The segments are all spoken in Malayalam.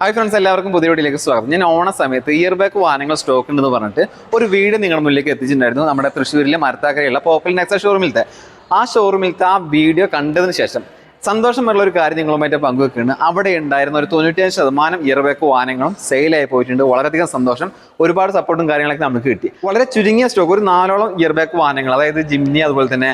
ഹായ് ഫ്രണ്ട്സ് എല്ലാവർക്കും പുതിയ വീഡിയോയിലേക്ക് സ്വാഗതം. ഞാൻ ഓണ സമയത്ത് ഇയർ ബാക്ക് വാഹനങ്ങൾ സ്റ്റോക്ക് ഉണ്ടെന്ന് പറഞ്ഞിട്ട് ഒരു വീട് നിങ്ങളുടെ മുന്നിലേക്ക് എത്തിച്ചിട്ടുണ്ടായിരുന്നു. നമ്മുടെ തൃശ്ശൂരിലെ മരത്താക്കരയുള്ള പോപ്പൽ നെക്സ ഷോറൂമിലത്തെ ആ ഷോറൂമിലത്തെ ആ വീഡിയോ കണ്ടതിന് ശേഷം സന്തോഷമുള്ള ഒരു കാര്യം നിങ്ങളുമായിട്ട് പങ്കുവെക്കുകയാണ്. അവിടെ ഉണ്ടായിരുന്ന ഒരു തൊണ്ണൂറ്റിയഞ്ച് ശതമാനം ഇയർ ബാക്ക് വാഹനങ്ങളും സെയിലായി പോയിട്ടുണ്ട്. വളരെയധികം സന്തോഷം. ഒരുപാട് സപ്പോർട്ടും കാര്യങ്ങളൊക്കെ നമുക്ക് കിട്ടി. വളരെ ചുരുങ്ങിയ സ്റ്റോക്ക് ഒരു നാലോളം ഇയർ ബാക്ക് വാഹനങ്ങൾ അതായത് ജിംനി അതുപോലെ തന്നെ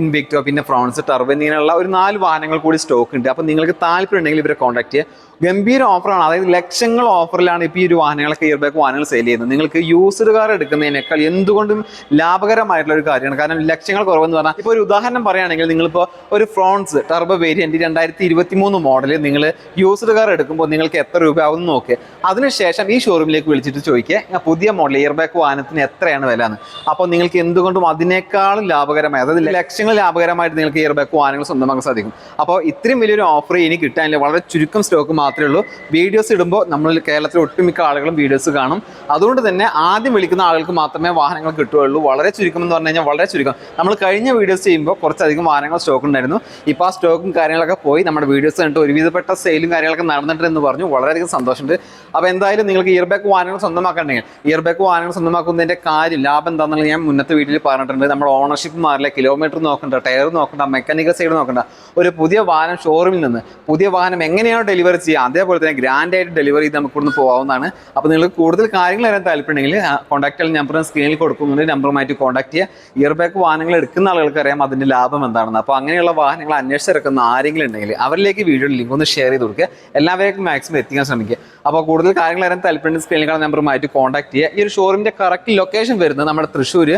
ഇൻവിക്ടോ പിന്നെ ഫ്രോൺസ് ടർവ് എന്നിങ്ങനെയുള്ള ഒരു നാല് വാഹനങ്ങൾ കൂടി സ്റ്റോക്ക് ഉണ്ട്. അപ്പോൾ നിങ്ങൾക്ക് താല്പര്യം ഉണ്ടെങ്കിൽ ഇവരെ കോൺടാക്ട് ചെയ്യുക ഗംഭീര ഓഫറാണ് അതായത് ലക്ഷങ്ങൾ ഓഫറിലാണ് ഇപ്പോൾ ഈ ഒരു വാഹനങ്ങളൊക്കെ ഇയർ ബാക്ക് വാഹനങ്ങൾ സെയിൽ ചെയ്യുന്നത്. നിങ്ങൾക്ക് യൂസ്ഡ് കാർ എടുക്കുന്നതിനേക്കാൾ എന്തുകൊണ്ടും ലാഭകരമായിട്ടുള്ള ഒരു കാര്യമാണ്. കാരണം ലക്ഷങ്ങൾ കുറവെന്ന് പറഞ്ഞാൽ ഇപ്പോൾ ഒരു ഉദാഹരണം പറയുകയാണെങ്കിൽ നിങ്ങളിപ്പോൾ ഒരു ഫ്രോൺസ് ടർബോ വേരിയന്റ് രണ്ടായിരത്തി ഇരുപത്തി മൂന്ന് മോഡൽ നിങ്ങൾ യൂസ്ഡ് കാർ എടുക്കുമ്പോൾ നിങ്ങൾക്ക് എത്ര രൂപ ആവും നോക്കുക അതിനുശേഷം ഈ ഷോറൂമിലേക്ക് വിളിച്ചിട്ട് ചോദിക്കുക "ആ പുതിയ മോഡൽ ഇയർ ബാക്ക് വാഹനത്തിന് എത്രയാണ് വില എന്ന് അപ്പോൾ നിങ്ങൾക്ക് എന്തുകൊണ്ടും അതിനേക്കാളും ലാഭകരമായി അതായത് ലക്ഷങ്ങൾ ലാഭകരമായിട്ട് നിങ്ങൾക്ക് ഇയർ ബാക്ക് വാഹനങ്ങൾ സ്വന്തമാക്കാൻ സാധിക്കും. അപ്പോൾ ഇത്രയും വലിയൊരു ഓഫർ ഇനി കിട്ടാനില്ല. വളരെ ചുരുക്കം സ്റ്റോക്ക് മാത്രമേ ഉള്ളൂ. വീഡിയോസ് ഇടുമ്പോൾ നമ്മൾ കേരളത്തിലെ ഒട്ടുമിക്ക ആളുകളും വീഡിയോസ് കാണും. അതുകൊണ്ട് തന്നെ ആദ്യം വിളിക്കുന്ന ആളുകൾക്ക് മാത്രമേ വാഹനങ്ങൾ കിട്ടുകയുള്ളൂ. വളരെ ചുരുക്കം എന്ന് പറഞ്ഞു കഴിഞ്ഞാൽ വളരെ ചുരുക്കം. നമ്മൾ കഴിഞ്ഞ വീഡിയോസ് ചെയ്യുമ്പോൾ കുറച്ചധികം വാഹനങ്ങൾ സ്റ്റോക്ക് ഉണ്ടായിരുന്നു. ഇപ്പോൾ ആ സ്റ്റോക്കും കാര്യങ്ങളൊക്കെ പോയി. നമ്മുടെ വീഡിയോസ് കണ്ടിട്ട് ഒരുവിധപ്പെട്ട സെയിലും കാര്യങ്ങളൊക്കെ നടന്നിട്ടുണ്ട് എന്ന് പറഞ്ഞു. വളരെയധികം സന്തോഷമുണ്ട്. അപ്പോൾ എന്തായാലും നിങ്ങൾക്ക് ഇയർ ബാക്ക് വാഹനങ്ങൾ സ്വന്തമാക്കണമെങ്കിൽ ഇയർ ബാക്ക് വാഹനങ്ങൾ സ്വന്തമാക്കുന്നതിന്റെ കാര്യം ലാഭം എന്താണെന്നുള്ളത് ഞാൻ മുന്നത്തെ വീട്ടിൽ പറഞ്ഞിട്ടുണ്ട്. നമ്മൾ ഓണർഷിപ്പ് മാറില്ല കിലോമീറ്റർ നോക്കണ്ട ടയർ നോക്കണ്ട മെക്കാനിക്കൽ സൈഡ് നോക്കണ്ട. ഒരു പുതിയ വാഹനം ഷോറൂമിൽ നിന്ന് പുതിയ വാഹനം എങ്ങനെയാണോ ഡെലിവറി ചെയ്യുക അതേപോലെ തന്നെ ഗ്രാൻഡ് ആയിട്ട് ഡെലിവറി ചെയ്ത് നമുക്ക് ഇവിടുന്ന് പോകാവുന്നതാണ്. അപ്പോൾ നിങ്ങൾ കൂടുതൽ കാര്യങ്ങൾ അറിയാൻ താല്പര്യമുണ്ടെങ്കിൽ കോൺടാക്ട് നമ്പർ സ്ക്രീനിൽ കൊടുക്കുന്നുണ്ട്. നമ്പറുമായിട്ട് കോൺടാക്ട് ചെയ്യുക. ഇയർ ബാക്ക് വാഹനങ്ങൾ എടുക്കുന്ന ആളുകൾക്ക് അറിയാം അതിന്റെ ലാഭം എന്താണെന്ന്. അപ്പോൾ അങ്ങനെയുള്ള വാഹനങ്ങൾ അന്വേഷിച്ചിറക്കുന്ന ആരെങ്കിലും ഉണ്ടെങ്കിൽ അവരിലേക്ക് വീഡിയോ ലിങ്ക് ഒന്ന് ഷെയർ ചെയ്ത് കൊടുക്കുക. എല്ലാവരേക്കും മാക്സിമം എത്തിക്കാൻ ശ്രമിക്കുക. അപ്പോൾ കൂടുതൽ കാര്യങ്ങൾ അറിയാൻ താല്പര്യം സ്ക്രീനിൽ കാണുന്ന നമ്പറുമായിട്ട് കോൺടാക്ട് ചെയ്യുക. ഈ ഒരു ഷോറൂമിന്റെ കറക്റ്റ് ലൊക്കേഷൻ വരുന്നത് നമ്മുടെ തൃശ്ശൂർ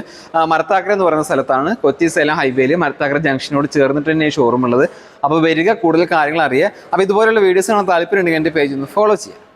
മരത്താക്കര എന്ന് പറയുന്ന സ്ഥലത്താണ്. കൊച്ചി സേലം ഹൈവേയിൽ മരത്താക്കര ജംഗ്ഷനോട് ചേർന്നിട്ട് തന്നെ ഈ ഷോറൂം ഉള്ളത്. അപ്പോൾ വരിക കൂടുതൽ കാര്യങ്ങൾ അറിയുക. അപ്പോൾ ഇതുപോലുള്ള വീഡിയോസ് കാണാൻ താല്പര്യം ഉണ്ടെങ്കിൽ എന്റെ പേജ് ഒന്ന് ഫോളോ ചെയ്യുക.